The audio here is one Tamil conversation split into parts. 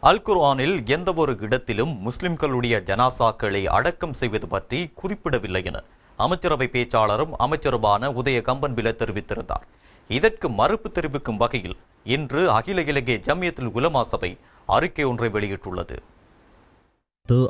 அல் குர்ஆனில் எந்தவொரு இடத்திலும் முஸ்லிம்களுடைய ஜனாசாக்களை அடக்கம் செய்வது பற்றி குறிப்பிடவில்லை என அமைச்சரவை பேச்சாளரும் அமைச்சருமான உதய கம்பன்பில தெரிவித்திருந்தார். இதற்கு மறுப்பு தெரிவிக்கும் வகையில் இன்று அகில இலங்கை ஜம்யத்தில் உலமா சபை அறிக்கை ஒன்றை வெளியிட்டுள்ளது.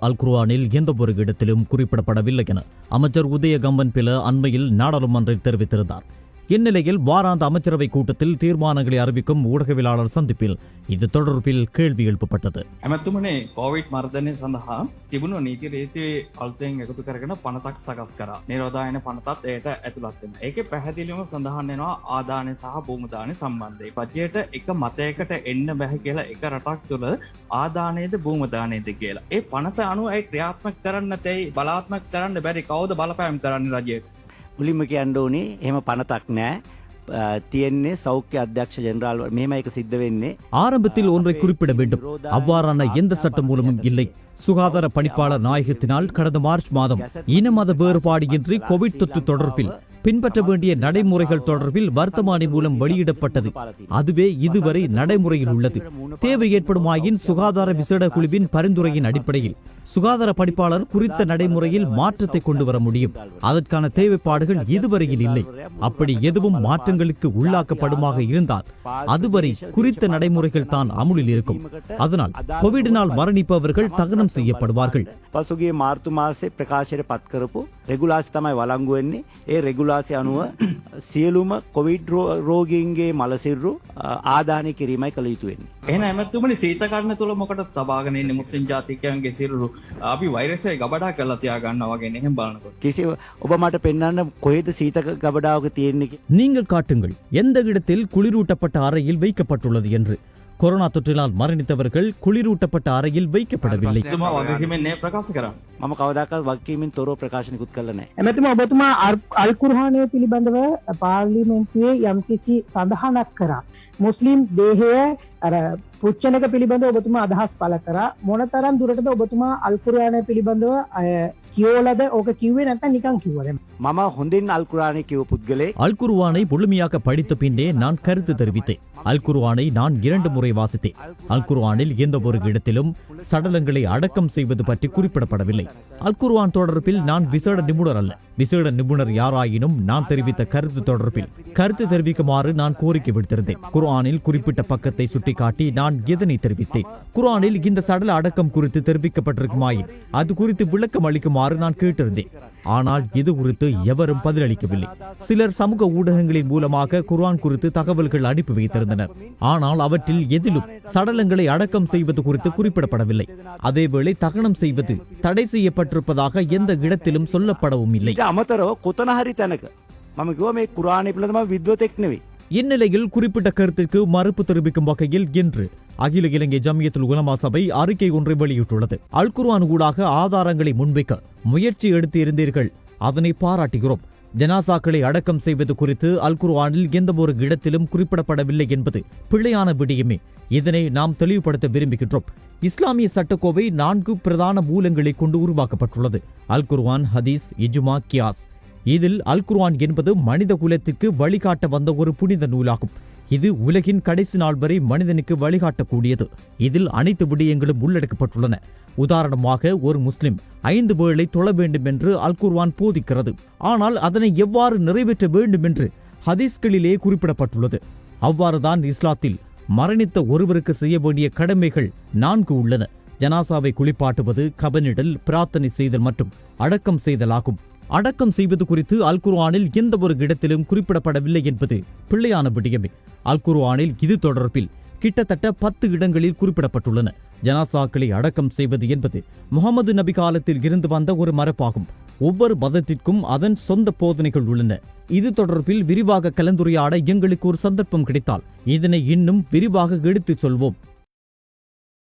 அல் குர்வானில் எந்த ஒரு இடத்திலும் குறிப்பிடப்படவில்லை என அமைச்சர் உதய கம்பன் பில அண்மையில் நாடாளுமன்றில் தெரிவித்திருந்தார். இந்நிலையில் வாராந்த அமைச்சரவை கூட்டத்தில் தீர்மானங்களை அறிவிக்கும் ஊடகவியலாளர் சந்திப்பில் இது தொடர்பில் கேள்வி எழுப்பப்பட்டது ඇමැතුමනේ කෝවිට් මර්ධනය සඳහා තිබුණු නීති රීතිවේ අල්තයෙන් එකතු කරගෙන පනතක් සකස් කර නිරෝධායන පනතත් ඒයට ඇතුළත්වෙන ඒක පැහැදිලිම සඳහන් වෙනවා ආදානය සහ භූමදානය සම්බන්ධය පජයට එක මතයකට එන්න බැහැ කියලා එක රටක් තුළ ආදානයද භූමදානයද කියලා ඒ පනත අනු අයි ක්‍රියාත්මක කරන්න තැයි බලාත්මක කරන්න බැරි කවද බලපෑම් කරන්න රජයට මුලින්ම කියන්න ඕනේ එහෙම පනතක් නෑ අ, තියෙන්නේ සෞඛ්‍ය අධ්‍යක්ෂ ජෙනරාල් මෙහෙම එක සිද්ධ වෙන්නේ ஆரம்பத்தில் ஒன்றை குறிப்பிட வேண்டும் அவ்வாறான எந்த சட்ட மூலமும் இல்லை சுகாதார பணிப்பாளர் நாயகத்தினால் கடந்த மார்ச் மாதம் இன மத வேறுபாடு இன்றி கோவிட் தொற்று தொடர்பில் பின்பற்ற வேண்டிய நடைமுறைகள் தொடர்பில் வர்த்தமானி மூலம் வெளியிடப்பட்டது அதுவே இதுவரை நடைமுறையில் உள்ளது தேவை ஏற்படுமாயின் சுகாதார விசேட குழுவின் பரிந்துரையின் அடிப்படையில் சுகாதார பணிப்பாளர் குறித்த நடைமுறையில் மாற்றத்தை கொண்டு வர முடியும் அதற்கான தேவைப்பாடுகள் இதுவரையில் இல்லை அப்படி எதுவும் மாற்றங்களுக்கு உள்ளாக்கப்படுமாக இருந்தால் அதுவரை குறித்த நடைமுறைகள் தான் அமுலில் இருக்கும் அதனால் கோவிடினால் மரணிப்பவர்கள் தகனம் செய்யப்படுவார்கள் පසුගේ මාර්තු මාසේ ප්‍රකාශයට පත් කරපු රෙගුලාසි තමයි වලංගු වෙන්නේ ඒ රෙගුලාසි අනුව සියලුම කොවිඩ් රෝ- රෝගීන්ගේ මලසිරු ආදානය කිරීමයි කළ යුතු වෙන්නේ. එන ඇමතුමනි සීතකරන තුළ මොකට තබාගෙනන්නේ මුස්ලිම් ජාතිකයන්ගේ සිරුරු අපි වෛරසය ගබඩා කරලා තියාගන්න වගේ එහෙම බලනකොට කිසි ඔබ මට පෙන්වන්න කොහෙද සීතක ගබඩාවක තියෙන්නේ කිය- நீங்கள் காட்டுங்கள் எந்த இடத்தில் குளிரூட்டப்பட்ட அறையில் வைக்கப்பட்டுள்ளது என்று கொரோனா தொற்றினால் மரணித்தவர்கள் குளிரூட்டப்பட்ட அறையில் வைக்கப்படவில்லை තුමා වගකිමෙන්නේ ප්‍රකාශ කරන්න මම කවදක්වත් වක්කීමෙන් තොරව ප්‍රකාශනිකුත් කළ නෑ. එමැතිම ඔබතුමා අර්- අල්කුරහානය පිළිබඳව පාර්ලිමෙන්තුවේ යම්කිසි සඳහනක් කරා. මුස්ලිම් දේහය අර පුච්චනක පිළිබඳ ඔබතුමා අදහස් පල කරා මොනතරම් දුරටද ඔබතුමා අල්කුරයානය පිළිබඳව අය කියෝලද ඕක කිව්වේ නැත නිකං කිව්වද මම හොඳින් අල්කුරාණය කිව පුද්ගලේ அல் குர்ஆனை முழுமையாக படித்த பின்னே நான் கருத்து தெரிவித்தேன் அல் குர்ஆனை நான் இரண்டு முறை வாசித்தேன் அல் குர்ஆனில் எந்த ஒரு இடத்திலும் சடலங்களை அடக்கம் செய்வது பற்றி குறிப்பிடப்படவில்லை அல் குர்ஆன் தொடர்பில் நான் விசேட நிபுணர் அல்ல விசேட நிபுணர் யாராயினும் நான் தெரிவித்த கருத்து தொடர்பில் கருத்து தெரிவிக்குமாறு நான் கோரிக்கை விடுத்திருந்தேன் குர்ஆனில் குறிப்பிட்ட பக்கத்தை சுட்டிக்காட்டி நான் நான் எதனை தெரிவித்தேன்? குரானில் இந்த சடல அடக்கம் குறித்து தெரிவிக்கப்பட்டிருக்குமாயே அது குறித்து விளக்கம் அளிக்குமாறு நான் கேட்டிருந்தேன். ஆனால் இது குறித்து எவரும் பதிலளிக்கவில்லை. சிலர் சமூக ஊடகங்களின் மூலமாக குர்ஆன் குறித்து தகவல்கள் அனுப்பி வைத்திருந்தனர். ஆனால் அவற்றில் எதிலும் சடலங்களை அடக்கம் செய்வது குறித்து குறிப்பிடப்படவில்லை. அதேவேளை தகனம் செய்வது தடை செய்யப்பட்டிருப்பதாக எந்த இடத்திலும் சொல்லப்படவும் இல்லை அமத்தரோ கொத்தனஹரி தனக்கு. மம கிவோ இந்நிலையில் குறிப்பிட்ட கருத்திற்கு மறுப்பு தெரிவிக்கும் வகையில் இன்று அகில இலங்கை ஜமியத்துல் உலமா சபை அறிக்கை ஒன்றை வெளியிட்டுள்ளது. அல் குர்வான் ஊடாக ஆதாரங்களை முன்வைக்க முயற்சி எடுத்து இருந்தீர்கள் அதனை பாராட்டுகிறோம். ஜனாசாக்களை அடக்கம் செய்வது குறித்து அல் குர்ஆனில் எந்த ஒரு இடத்திலும் குறிப்பிடப்படவில்லை என்பது பிழையான விடயமே. இதனை நாம் தெளிவுபடுத்த விரும்புகின்றோம். இஸ்லாமிய சட்டக்கோவை நான்கு பிரதான மூலங்களை கொண்டு உருவாக்கப்பட்டுள்ளது. அல் குர்வான் ஹதீஸ் இஜுமா கியாஸ். இதில் அல் குர்ஆன் என்பது மனித குலத்திற்கு வழிகாட்ட வந்த ஒரு புனித நூலாகும். இது உலகின் கடைசி நாள் வரை மனிதனுக்கு வழிகாட்டக்கூடியது. இதில் அனைத்து விடயங்களும் உள்ளடக்கப்பட்டுள்ளன. உதாரணமாக ஒரு முஸ்லிம் ஐந்து வேளை தொழ வேண்டும் என்று அல் குர்வான் போதிக்கிறது. ஆனால் அதனை எவ்வாறு நிறைவேற்ற வேண்டும் என்று ஹதீஸ்களிலே குறிப்பிடப்பட்டுள்ளது. அவ்வாறுதான் இஸ்லாத்தில் மரணித்த ஒருவருக்கு செய்ய வேண்டிய கடமைகள் நான்கு உள்ளன. ஜனாசாவை குளிப்பாட்டுவது கபனிடல் பிரார்த்தனை செய்தல் மற்றும் அடக்கம் செய்தல் ஆகும் அடக்கம் செய்வது குறித்து அல் குர்ஆனில் எந்த ஒரு இடத்திலும் குறிப்பிடப்படவில்லை என்பது பிள்ளையான விடயமே. அல் குர்ஆனில் இது தொடர்பில் கிட்டத்தட்ட பத்து இடங்களில் குறிப்பிடப்பட்டுள்ளன. ஜனாசாக்களை அடக்கம் செய்வது என்பது முகமது நபி காலத்தில் இருந்து வந்த ஒரு மரபாகும். ஒவ்வொரு மதத்திற்கும் அதன் சொந்த போதனைகள் உள்ளன. இது தொடர்பில் விரிவாக கலந்துரையாட எங்களுக்கு ஒரு சந்தர்ப்பம் கிடைத்தால் இதனை இன்னும் விரிவாக எடுத்துச் சொல்வோம்.